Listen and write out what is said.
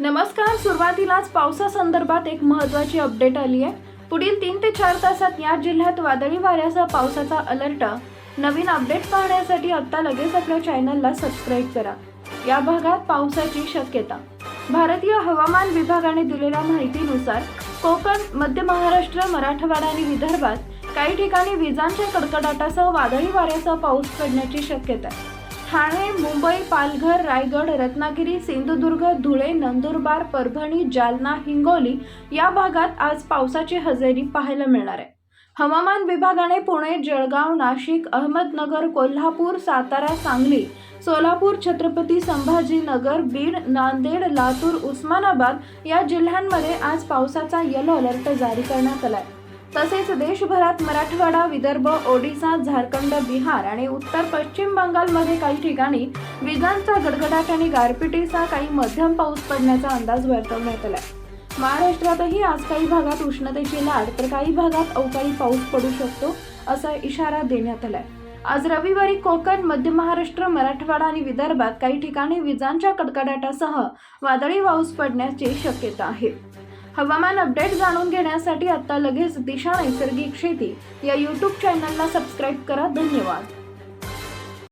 नमस्कार सुरुवातीलाच पावसासंदर्भात एक महत्त्वाची अपडेट आली आहे. पुढील तीन ते चार तासात या जिल्ह्यात वादळी वाऱ्यासह पावसाचा अलर्ट नवीन अपडेट पाहण्यासाठी आत्ता लगेच आपल्या चॅनलला सबस्क्राईब करा. या भागात पावसाची शक्यता. भारतीय हवामान विभागाने दिलेल्या माहितीनुसार कोकण मध्य महाराष्ट्र मराठवाडा आणि विदर्भात काही ठिकाणी विजांच्या कडकडाटासह वादळी वाऱ्यासह पाऊस पडण्याची शक्यता आहे. ठाणे मुंबई पालघर रायगड रत्नागिरी सिंधुदुर्ग धुळे नंदुरबार परभणी जालना हिंगोली या भागात आज पावसाची हजेरी पाहायला मिळणार आहे. हवामान विभागाने पुणे जळगाव नाशिक अहमदनगर कोल्हापूर सातारा सांगली सोलापूर छत्रपती संभाजीनगर बीड नांदेड लातूर उस्मानाबाद या जिल्ह्यांमध्ये आज पावसाचा येलो अलर्ट जारी करण्यात आला आहे तसेच देशभरात मराठवाडा विदर्भ ओडिसा झारखंड बिहार आणि उत्तर पश्चिम बंगालमध्ये काही ठिकाणी विजांचा गडगडाट आणि गारपिटीचा काही मध्यम पाऊस पडण्याचा अंदाज वर्तवण्यात आला महाराष्ट्रातही आज काही भागात उष्णतेची लाट तर काही भागात अवकाळी पाऊस पडू शकतो असा इशारा देण्यात आलाय. आज रविवारी कोकण मध्य महाराष्ट्र मराठवाडा आणि विदर्भात काही ठिकाणी विजांच्या कडकडाटासह वादळी पाऊस पडण्याची शक्यता आहे. हवामान अपडेट जाणून घेण्यासाठी आता लगेच दिशा नैसर्गिक शेती या यूट्यूब चॅनलला सबस्क्राईब करा. धन्यवाद.